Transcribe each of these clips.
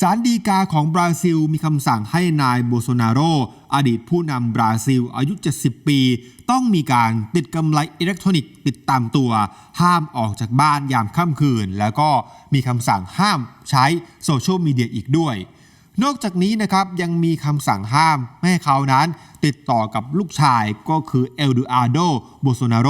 ศาลฎีกาของบราซิลมีคำสั่งให้นายโบโซนาโรอดีตผู้นำบราซิลอายุ 70 ปี ต้องมีการติดกำไลอิเล็กทรอนิกส์ติดตามตัว ห้ามออกจากบ้านยามค่ำคืน แล้วก็มีคำสั่งห้ามใช้โซเชียลมีเดียอีกด้วย นอกจากนี้นะครับยังมีคำสั่งห้ามไม่ให้เขานั้น ติดต่อกับลูกชายก็คือเอลดูอาโดโบโซนาโร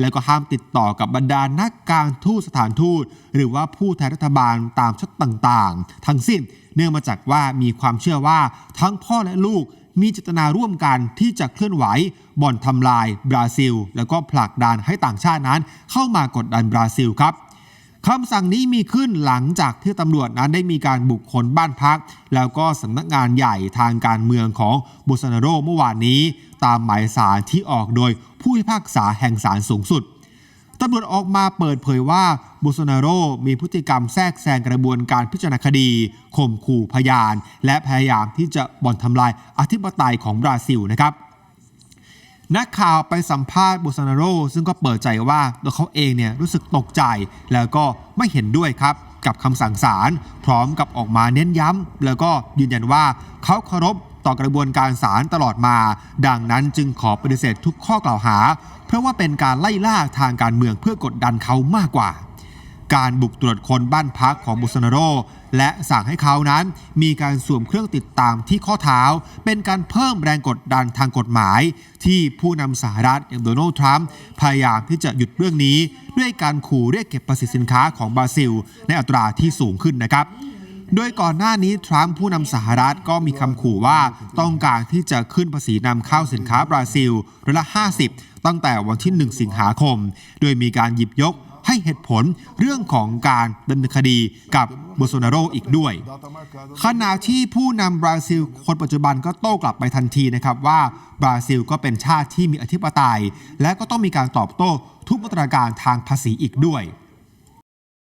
และก็ห้ามติดต่อกับบรรดานักการทูตสถานทูต หรือว่าผู้แทนรัฐบาลตามชัดต่างๆ ทั้งสิ้น เนื่องมาจากว่ามีความเชื่อว่าทั้งพ่อและลูกมีเจตนาร่วมกันที่จะเคลื่อนไหวบ่อนทำลายบราซิล แล้วก็ผลักดันให้ต่างชาตินั้นเข้ามากดดันบราซิลครับ คำสั่งนี้มีขึ้นหลังจากที่ตำรวจนั้นได้มีการบุกคนบ้านพัก แล้วก็สำนักงานใหญ่ทางการเมืองของโบซนาโรเมื่อวานนี้ ตามหมายสารที่ออกโดยผู้พิพากษาแห่งศาลสูงสุดตำรวจออกมาเปิดเผยว่าบโซนาโรมีพฤติกรรมแทรกแซงกระบวนการพิจารณาคดีข่มขู่พยาน และพยายามที่จะบ่อนทำลายอธิปไตยของบราซิลนะครับ นักข่าวไปสัมภาษณ์โบซานาโรซึ่งก็เปิดใจว่าตัวเขาเองเนี่ยรู้สึกตกใจ แล้วก็ไม่เห็นด้วยครับกับคำสั่งศาลพร้อมกับออกมาเน้นย้ำแล้วก็ยืนยันว่าเขาเคารพต่อกระบวนการศาลตลอดมา ดังนั้นจึงขอปฏิเสธทุกข้อกล่าวหา เพราะว่าเป็นการไล่ล่าทางการเมืองเพื่อกดดันเขามากกว่า การบุกตรวจคนบ้านพักของโบซนาโร และสั่งให้เขานั้นมีการสวมเครื่องติดตามที่ข้อเท้า เป็นการเพิ่มแรงกดดันทางกฎหมาย ที่ผู้นำสหรัฐอย่างโดนัลด์ทรัมป์พยายามที่จะหยุดเรื่องนี้ ด้วยการขู่เรียกเก็บภาษีสินค้าของบราซิล ในอัตราที่สูงขึ้นนะครับโดยก่อนหน้านี้ ทรัมป์ผู้นำสหรัฐก็มีคำขู่ว่าต้องการที่จะขึ้นภาษีนำเข้าสินค้าบราซิลร้อยละ 50 ตั้งแต่วันที่ 1 สิงหาคม โดยมีการหยิบยก ให้เหตุผลเรื่องของการดำเนินคดีกับโบโซนาโรอีกด้วย ขณะที่ผู้นำบราซิลคนปัจจุบันก็โต้กลับไปทันทีนะครับว่าบราซิลก็เป็นชาติที่มีอธิปไตย และก็ต้องมีการตอบโต้ทุกมาตรการทางภาษีอีกด้วย